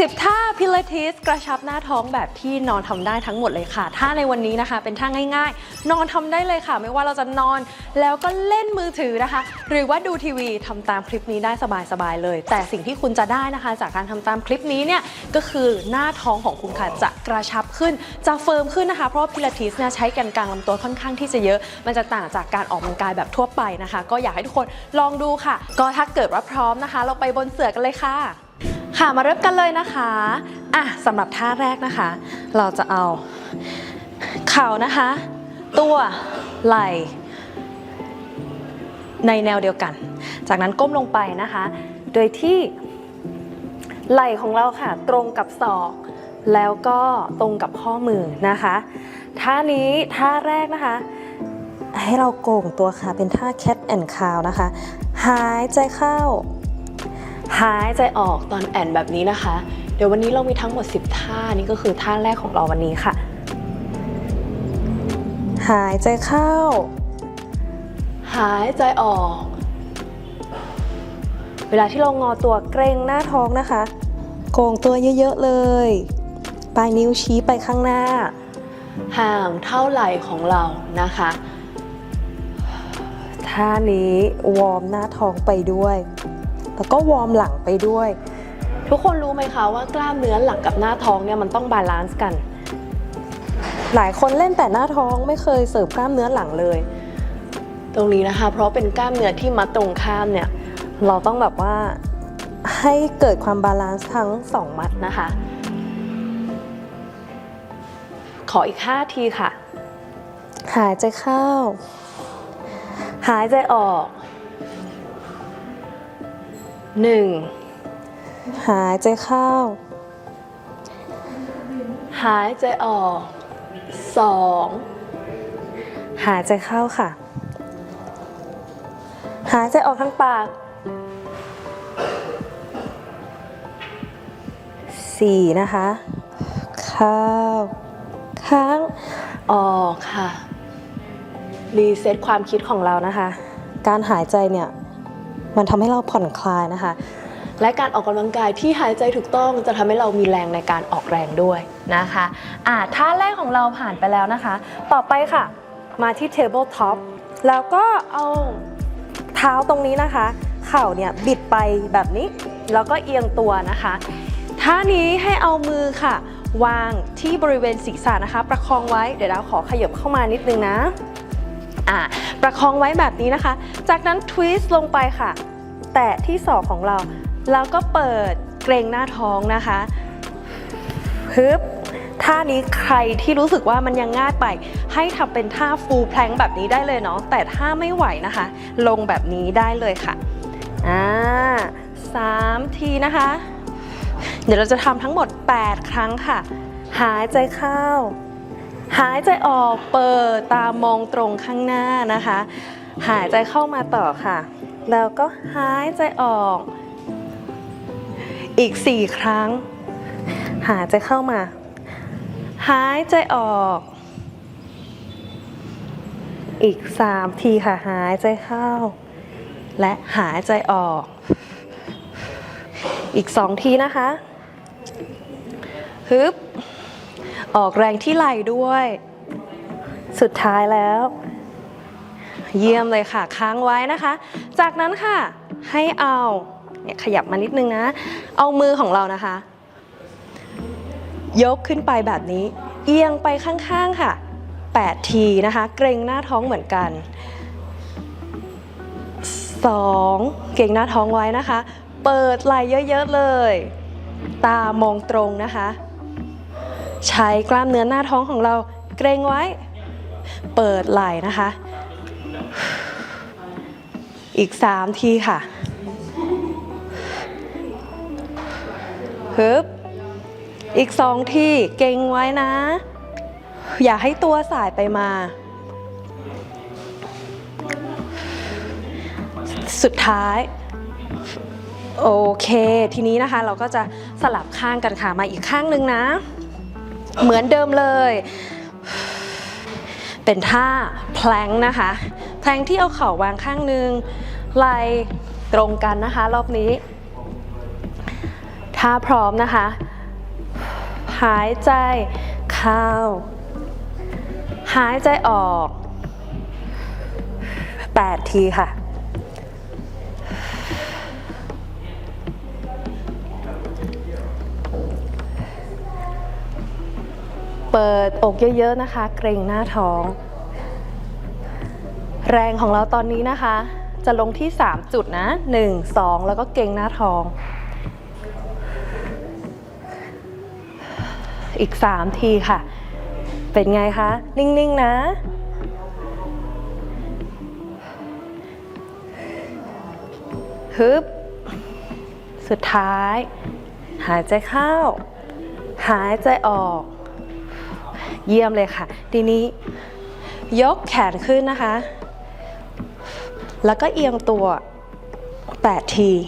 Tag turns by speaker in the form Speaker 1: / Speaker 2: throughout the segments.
Speaker 1: 10 ท่าพิลาทิสกระชับหน้าท้องแบบที่นอนทำได้ทั้งหมดเลยค่ะ ท่าในวันนี้นะคะ เป็นท่าง่าย ๆ นอนทำได้เลยค่ะ ไม่ว่าเราจะนอนแล้วก็เล่นมือถือนะคะ หรือว่าดูทีวีทำตามคลิปนี้ได้สบายๆเลย แต่สิ่งที่คุณจะได้นะคะ จากการทำตามคลิปนี้เนี่ยก็คือหน้าท้องของคุณค่ะจะกระชับขึ้นจะเฟิร์มขึ้นนะคะ เพราะพิลาทิสเนี่ยใช้แกนกลางลำตัวค่อนข้างที่จะเยอะ มันจะต่างจากการออกกำลังกายแบบทั่วไปนะคะ ก็อยากให้ทุกคนลองดูค่ะ ก็ถ้าเกิดว่าพร้อมนะคะ เราไปบนเสือกันเลยค่ะ ค่ะมาเริ่มกันเลยนะคะอะสำหรับท่าแรกนะคะ เราจะเอา เข่านะคะ ตัวไหล่ในแนวเดียวกัน จากนั้นก้มลงไปนะคะ โดยที่ไหล่ของเราค่ะ ตรงกับศอก แล้วก็ตรงกับข้อมือนะคะท่านี้ท่าแรกนะคะ ให้เราโก่งตัวค่ะเป็นท่า cat and cow นะคะ หายใจเข้า หายใจออกตอนแอนแบบนี้นะคะ เดี๋ยววันนี้เรามีทั้งหมด 10 ท่านี่ก็คือท่าแรกของเราวันนี้ค่ะ หายใจเข้า หายใจออก เวลาที่เรางอตัวเกรงหน้าท้องนะคะโก่งตัวเยอะๆเลย ปลายนิ้วชี้ไปข้างหน้า ห่างเท่าไหร่ของเรานะคะท่านี้วอร์มหน้าท้องไปด้วย แล้วก็วอร์มหลังไปด้วย ทุกคนรู้ไหมคะว่ากล้ามเนื้อหลังกับหน้าท้องเนี่ยมันต้องบาลานซ์กัน หลายคนเล่นแต่หน้าท้องไม่เคยเสริมกล้ามเนื้อหลังเลย ตรงนี้นะคะ เพราะเป็นกล้ามเนื้อที่มัดตรงข้ามเนี่ยเราต้องแบบว่าให้เกิดความบาลานซ์ทั้งสองมัดนะคะ ขออีก 5 ทีค่ะ หายใจเข้า หายใจออก หนึ่งหายใจเข้า หายใจออกสองหายใจเข้าค่ะ หายใจออกทางปากสี่นะคะ เข้า ค้าง ออกค่ะ รีเซ็ตความคิดของเรานะคะ การหายใจเนี่ย มันทำให้เราผ่อนคลายนะคะ และการออกกำลังกายที่หายใจถูกต้องจะทำให้เรามีแรงในการออกแรงด้วยนะคะอ่าท่าแรกของเราผ่านไปแล้วนะคะ ต่อไปค่ะ มาที่ table top แล้วก็เอาเท้าตรงนี้นะคะ เข่าเนี่ยบิดไปแบบนี้ แล้วก็เอียงตัวนะคะท่านี้ให้เอามือค่ะ วางที่บริเวณศีรษะนะคะ ประคองไว้เดี๋ยวเราขอขยับเข้ามานิดนึงนะ อ่าประคองไว้แบบนี้นะคะ จากนั้นทวิสต์ลงไปค่ะ แตะที่ศอกของเรา แล้วก็เปิดเกรงหน้าท้องนะคะฮึบท่านี้ใครที่รู้สึกว่ามันยังง่ายไป ให้ทำเป็นท่าฟูลแพลงแบบนี้ได้เลยเนาะแต่ถ้าไม่ไหวนะคะ ลงแบบนี้ได้เลยค่ะอ่าสามทีนะคะ เดี๋ยวเราจะทำทั้งหมด 8 ครั้งค่ะ หายใจเข้า หายใจออกเปิดตามองตรงข้างหน้านะคะ หายใจเข้ามาต่อค่ะ แล้วก็หายใจออก อีก 4 ครั้ง หายใจเข้ามา หายใจออก อีก 3 ทีค่ะหายใจเข้า และหายใจออก อีก 2 ทีนะคะฮึบ ออกแรงที่ไหล่ด้วย สุดท้ายแล้ว เยี่ยมเลยค่ะ ค้างไว้นะคะ จากนั้นค่ะ ให้เอาเนี่ยขยับมานิดนึงนะ เอามือของเรานะคะ ยกขึ้นไปแบบนี้ เอียงไปข้างๆค่ะ 8 ทีนะคะ เกรงหน้าท้องเหมือนกัน 2. เกรงหน้าท้องไว้นะคะ เปิดไหล่เยอะๆเลย ตามองตรงนะคะ ใช้กล้ามเนื้อหน้าท้องของเราเกรงไว้ เปิดไหล่นะคะ อีก 3 ทีค่ะฮึบอีก 2 ทีเกรงไว้นะ อย่าให้ตัวสายไปมาสุดท้าย โอเค ทีนี้นะคะเราก็จะสลับข้างกันค่ะ มาอีกข้างหนึ่งนะ เหมือนเดิมเลย เป็นท่าแพลงนะคะ แพลงที่เอาเข่าวางข้างหนึ่งไหล่ตรงกันนะคะ รอบนี้ทถ้าพร้อมนะคะ หายใจเข้า หายใจออก 8 ทีค่ะ เปิดอกเยอะๆนะคะ เกรงหน้าท้อง แรงของเราตอนนี้นะคะ จะลงที่ 3 จุดนะ 1 2 แล้วก็เกรงหน้าท้อง อีก 3 ทีค่ะ เป็นไงคะ นิ่งๆนะฮึบ สุดท้าย หายใจเข้า หายใจออก เยี่ยมเลยค่ะ ทีนี้ยกแขนขึ้นนะคะ แล้วก็เอียงตัว8ที1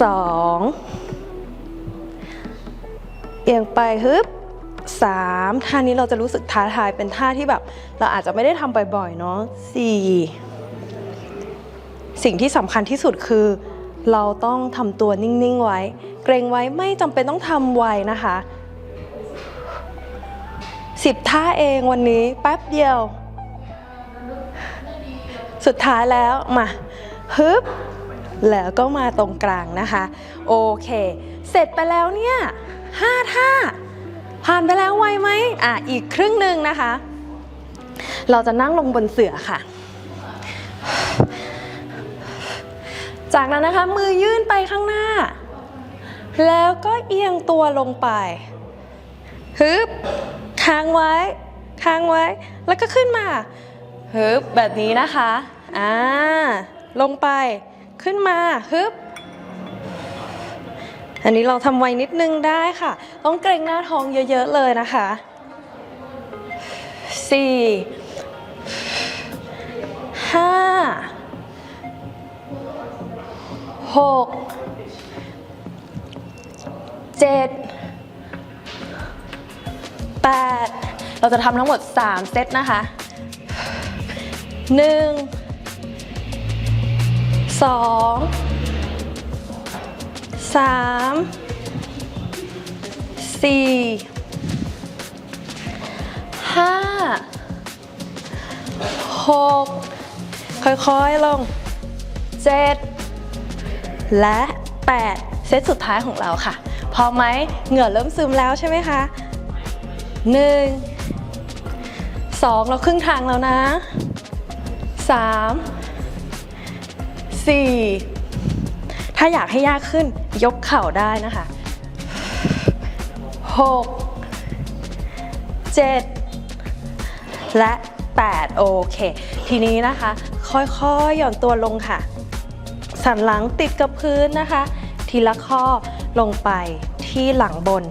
Speaker 1: 2 เอียงไปฮึบ3ท่านี้เราจะรู้สึกท้าทายเป็นท่าที่แบบ เราอาจจะไม่ได้ทำบ่อยๆเนาะ4สิ่งที่สำคัญที่สุดคือ เราต้องทำตัวนิ่งๆไว้ เกรงไว้ไม่จำเป็นต้องทำไวนะคะ10ท่าเองวันนี้แป๊บเดียว สุดท้ายแล้วมาฮึบแล้วก็มาตรงกลางนะคะ โอเค เสร็จไปแล้วเนี่ยห้าท่า ผ่านไปแล้วไวไหมอะอีกครึ่งหนึ่งนะคะ เราจะนั่งลงบนเสื่อค่ะ จากนั้นนะคะมือยื่นไปข้างหน้า แล้วก็เอียงตัวลงไปฮึบค้างไว้ ค้างไว้ แล้วก็ขึ้นมาฮึบแบบนี้นะคะอ่าลงไปขึ้นมาฮึบอันนี้เราทำไวนิดนึงได้ค่ะ ต้องเกรงหน้าท้องเยอะๆเลยนะคะสี่ห้าหก เจ็ดแปดเราจะทำทั้งหมด 3 เซตนะคะหนึ่งสองสามสี่ห้าหกค่อยๆลงเจ็ดและ 8 เซตสุดท้ายของเราค่ะ พอไหมเหงื่อเริ่มซึมแล้วใช่ไหมคะหนึ่งสองเราครึ่งทางแล้วนะสามสี่ถ้าอยากให้ยากขึ้นยกเข่าได้นะคะหกเจ็ดและ 8 โอเค ทีนี้นะคะ ค่อยๆหย่อนตัวลงค่ะ สันหลังติดกับพื้นนะคะ ทีละข้อ ลงไปที่หลังบน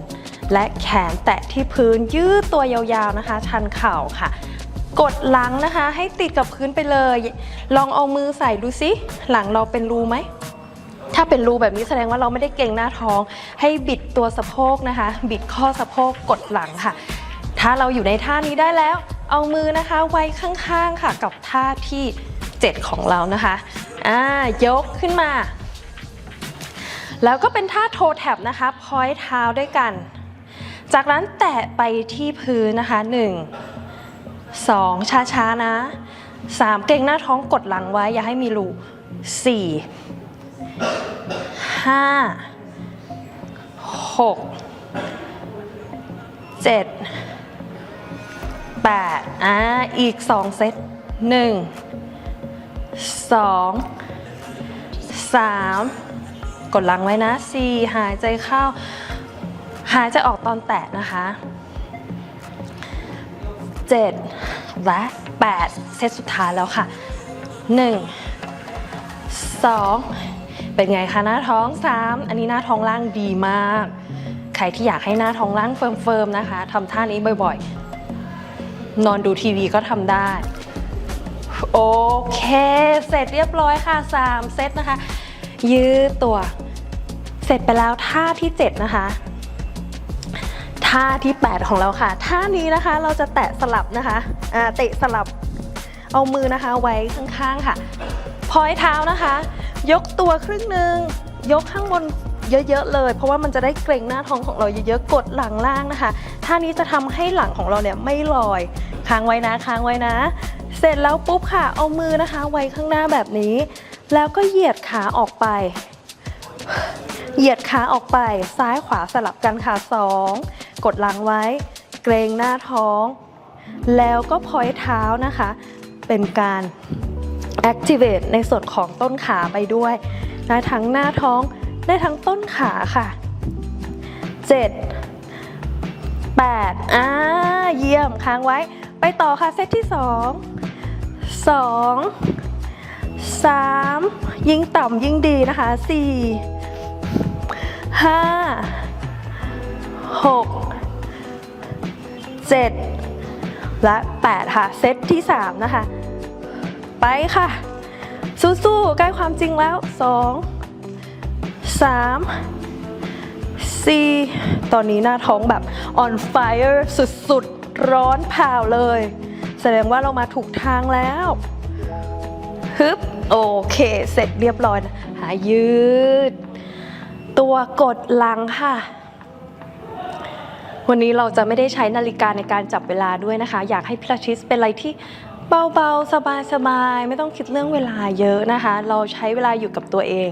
Speaker 1: และแขนแตะที่พื้นยืดตัวยาวๆนะคะ ชันเข่าค่ะ กดหลังนะคะ ให้ติดกับพื้นไปเลย ลองเอามือใส่ดูซิหลังเราเป็นรูไหมถ้าเป็นรูแบบนี้แสดงว่าเราไม่ได้เก่งหน้าท้อง ให้บิดตัวสะโพกนะคะ บิดข้อสะโพกกดหลังค่ะ ถ้าเราอยู่ในท่านี้ได้แล้ว เอามือนะคะไว้ข้างๆค่ะ กับท่าที่ 7 ของเรานะคะอ่ายกขึ้นมา แล้วก็เป็นท่าโทแท็บนะคะพอยเท้าด้วยกัน จากนั้นแตะไปที่พื้นนะคะ 1 2 ช้าๆนะ 3 เก่งหน้าท้องกดหลังไว้ อย่าให้มีรู4ห้าหกเจ็ดแปดอ่าอีกสองเซตหนึ่งสองสาม กดลังไว้นะสี่หายใจเข้า หายใจออกตอนแตะนะคะเจ็ดและแปดเซตสุดท้ายแล้วค่ะหนึ่งสองเป็นไงคะหน้าท้อง 3 อันนี้หน้าท้องล่างดีมาก ใครที่อยากให้หน้าท้องล่างเฟิร์มๆนะคะทำท่านี้บ่อยๆ นอนดูทีวีก็ทำได้โอเค เสร็จเรียบร้อยค่ะ 3 เซตนะคะ ยืดตัว เสร็จไปแล้วท่าที่ 7 นะคะ ท่าที่ 8 ของเราค่ะ ท่านี้นะคะเราจะแตะสลับนะคะเตะสลับเอามือนะคะไว้ข้างๆค่ะพอยเท้านะคะ ยกตัวครึ่งหนึ่งยกข้างบนเยอะๆเลย เพราะว่ามันจะได้เกร็งหน้าท้องของเราเยอะๆกดหลังล่างนะคะท่านี้จะทำให้หลังของเราเนี่ยไม่ลอยค้างไว้นะค้างไว้นะ เสร็จแล้วปุ๊บค่ะเอามือนะคะ ไว้ข้างหน้าแบบนี้ แล้วก็เหยียดขาออกไป เหยียดขาออกไปซ้ายขวาสลับกันค่ะสองกดหลังไว้ เกรงหน้าท้อง แล้วก็พอยเท้านะคะ เป็นการ activate ในส่วนของต้นขาไปด้วยได้ทั้งหน้าท้องได้ทั้งต้นขาค่ะ 7 8อ่าเยี่ยมค้างไว้ ไปต่อค่ะเซตที่ 2 2 3 ยิ่งต่ำยิ่งดีนะคะ 4 ห้าหกเจ็ดและแปดค่ะ เซตที่สามนะคะ ไปค่ะ สู้ๆใกล้ความจริงแล้วสองสามสี่ตอนนี้หน้าท้องแบบ on fire สุดๆ ร้อนเผาเลย แสดงว่าเรามาถูกทางแล้วฮึบโอเค เสร็จเรียบร้อยนะหายืด ตัวกดหลังค่ะ วันนี้เราจะไม่ได้ใช้นาฬิกาในการจับเวลาด้วยนะคะ อยากให้พิลาทิสเป็นอะไรที่เบาๆ สบายๆ ไม่ต้องคิดเรื่องเวลาเยอะนะคะ เราใช้เวลาอยู่กับตัวเอง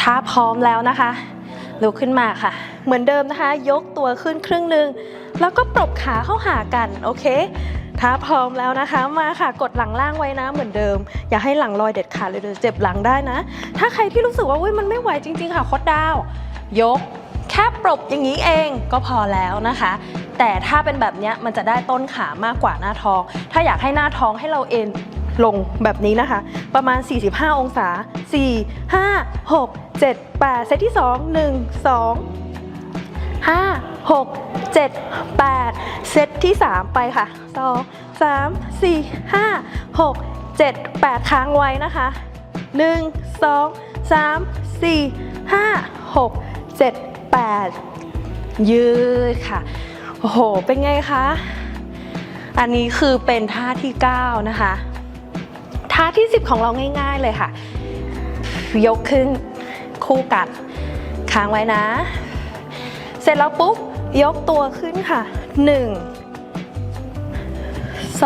Speaker 1: ถ้าพร้อมแล้วนะคะลุกขึ้นมาค่ะ เหมือนเดิมนะคะ ยกตัวขึ้นครึ่งหนึ่งแล้วก็ปรบขาเข้าหากัน โอเค ถ้าพร้อมแล้วนะคะมาค่ะกดหลังล่างไว้นะเหมือนเดิม อย่าให้หลังลอยเด็ดขาดเลยเดี๋ยวเจ็บหลังได้นะ ถ้าใครที่รู้สึกว่าอุ้ยมันไม่ไหวจริง ๆ ค่ะคดดาว ยก แค่ปรบอย่างนี้เองก็พอแล้วนะคะ แต่ถ้าเป็นแบบนี้มันจะได้ต้นขามากกว่าหน้าท้อง ถ้าอยากให้หน้าท้องให้เราเอ็นลงแบบนี้นะคะ ประมาณ 45 องศา 4 5 6 7 8 เซตที่ 2 1 2 5 6 7 8 เซตที่ 3 ไปค่ะ 2 3 4 5 6 7 8 ค้างไว้นะคะ 1 2 3 4 5 6 7 8 ยืดค่ะ โอ้โห เป็นไงคะ อันนี้คือเป็นท่าที่ 9 นะคะ ท่าที่ 10 ของเราง่าย ๆเลยค่ะ ยกขึ้นคู่กันค้างไว้นะ เสร็จแล้วปุ๊บ ยกตัวขึ้นค่ะ 1 2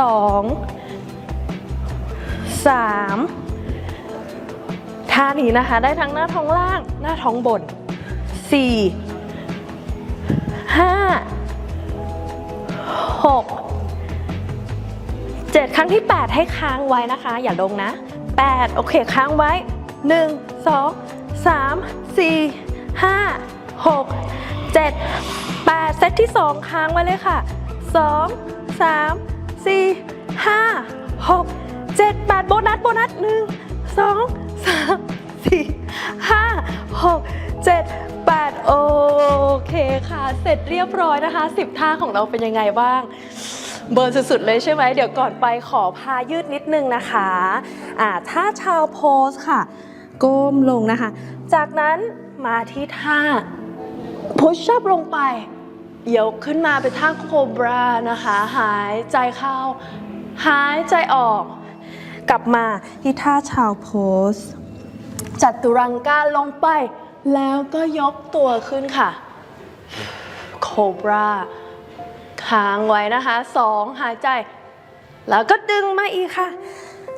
Speaker 1: 3ท่านี้นะคะ ได้ทั้งหน้าท้องล่าง หน้าท้องบน 4 5 6 7 ครั้งที่ 8 ให้ค้างไว้นะคะ อย่าลงนะ 8 โอเคค้างไว้ 1 2 3 4 5 6 7 8 เซตที่ 2 ค้างไว้เลยค่ะ 2 3 4 5 6 7 8 โบนัส โบนัส 1 2 3 4 5 6 7 8 โอเคค่ะ เสร็จเรียบร้อยนะคะ 10 ท่าของเราเป็นยังไงบ้างเบิร์นสุดๆเลยใช่ไหมเดี๋ยวก่อนไปขอพายืดนิดนึงนะคะอ่าถ้าชาวโพสค่ะก้มลงนะคะ จากนั้นมาที่ท่าพุชอัพลงไป ยกขึ้นมาเป็นท่าโคบรานะคะ หายใจเข้า หายใจออก กลับมาที่ท่าชาวโพส จัตุรังกาลงไป แล้วก็ยกตัวขึ้นค่ะ โคบราค้างไว้นะคะสองหายใจ แล้วก็ดึงมาอีกค่ะ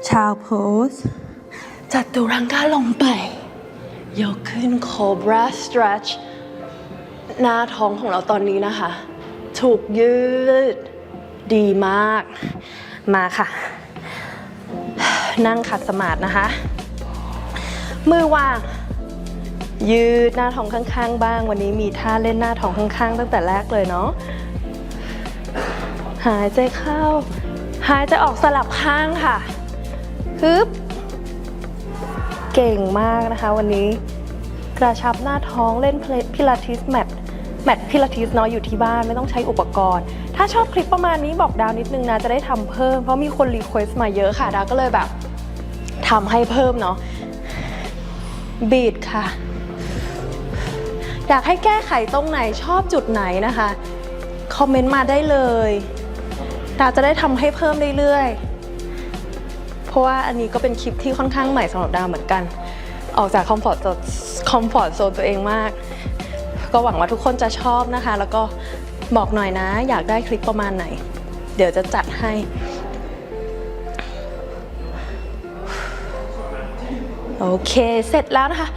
Speaker 1: ชาวโพส จัตุรังกาลงไป ยกขึ้นโคบราสตร c ช หน้าท้องของเราตอนนี้นะคะ ถูกยืด ดีมาก มาค่ะ นั่งขัดสมาธินะคะ มือวาง ยืดหน้าท้องข้าง ๆ บ้าง วันนี้มีท่าเล่นหน้าท้องข้าง ๆ ตั้งแต่แรกเลยเนาะหายใจเข้า หายใจออกสลับข้างค่ะฮึบเก่งมากนะคะวันนี้กระชับหน้าท้องเล่นพิลาทิสแมท แมทพิลาทิสเนาะอยู่ที่บ้านไม่ต้องใช้อุปกรณ์ ถ้าชอบคลิปประมาณนี้บอกดาวนิดนึงนะ จะได้ทำเพิ่ม เพราะมีคนรีเควสต์มาเยอะค่ะ ดาวก็เลยแบบทำให้เพิ่มเนาะบีดค่ะ อยากให้แก้ไขตรงไหนชอบจุดไหนนะคะ คอมเมนต์มาได้เลย ดาวจะได้ทำให้เพิ่มเรื่อยๆ เพราะว่าอันนี้ก็เป็นคลิปที่ค่อนข้างใหม่สำหรับดาวเหมือนกัน ออกจากคอมฟอร์ตคอมฟอร์ตโซนตัวเองมาก ก็หวังว่าทุกคนจะชอบนะคะ แล้วก็บอกหน่อยนะ อยากได้คลิปประมาณไหน เดี๋ยวจะจัดให้ โอเคเสร็จแล้วนะคะ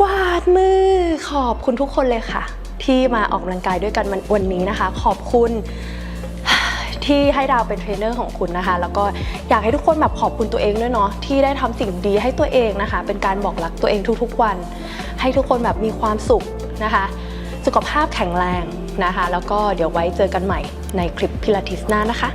Speaker 1: กวาดมือขอบคุณทุกคนเลยค่ะ ที่มาออกกำลังกายด้วยกันวันวันนี้นะคะ ขอบคุณที่ให้ดาวเป็นเทรนเนอร์ของคุณนะคะ แล้วก็อยากให้ทุกคนแบบขอบคุณตัวเองด้วยเนาะที่ได้ทำสิ่งดีให้ตัวเองนะคะ เป็นการบอกรักตัวเองทุกๆวัน ให้ทุกคนแบบมีความสุข นะคะ สุขภาพแข็งแรงนะคะ แล้วก็เดี๋ยวไว้เจอกันใหม่ในคลิปพิลาทิสหน้านะคะ